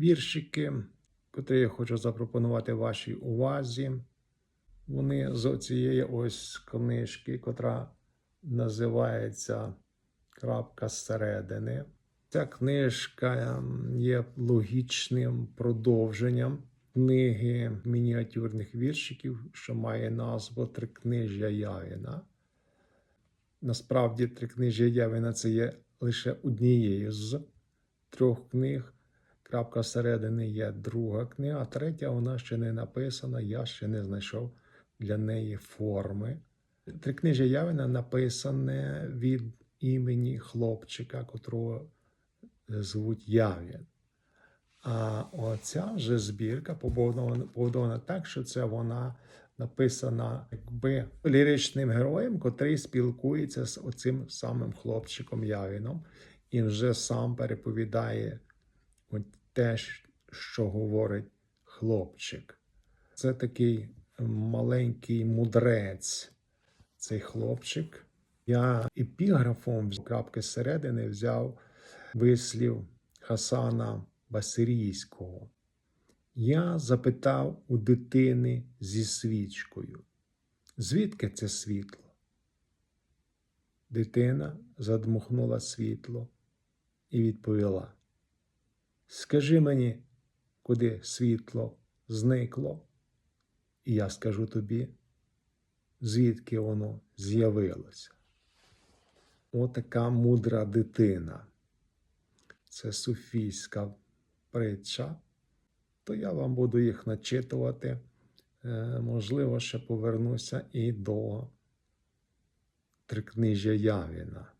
віршики, котрі я хочу запропонувати вашій увазі. Вони з цієї ось книжки, котра називається Крапка зсередини. Ця книжка є логічним продовженням книги мініатюрних віршиків, що має назву Трикнижжя Явіна. Насправді, Трикнижжя Явіна це є лише однією з трьох книг. Крапка середини є друга книга, а третя вона ще не написана, я ще не знайшов для неї форми. Трикнижжя Явина написане від імені хлопчика, котрого звуть Явін. А оця вже збірка побудована, так, що це вона написана якби ліричним героєм, котрий спілкується з оцим самим хлопчиком Явіном, і вже сам переповідає те, що говорить хлопчик. Це такий маленький мудрець, цей хлопчик. Я епіграфом з крапки зсередини взяв вислів Хасана Басирійського. Я запитав у дитини зі свічкою, звідки це світло? Дитина задмухнула світло і відповіла: Скажи мені, куди світло зникло, і я скажу тобі, звідки воно з'явилося. Отака мудра дитина. Це суфійська притча, то я вам буду їх начитувати. Е, Можливо, ще повернуся і до трикнижжя Явіна.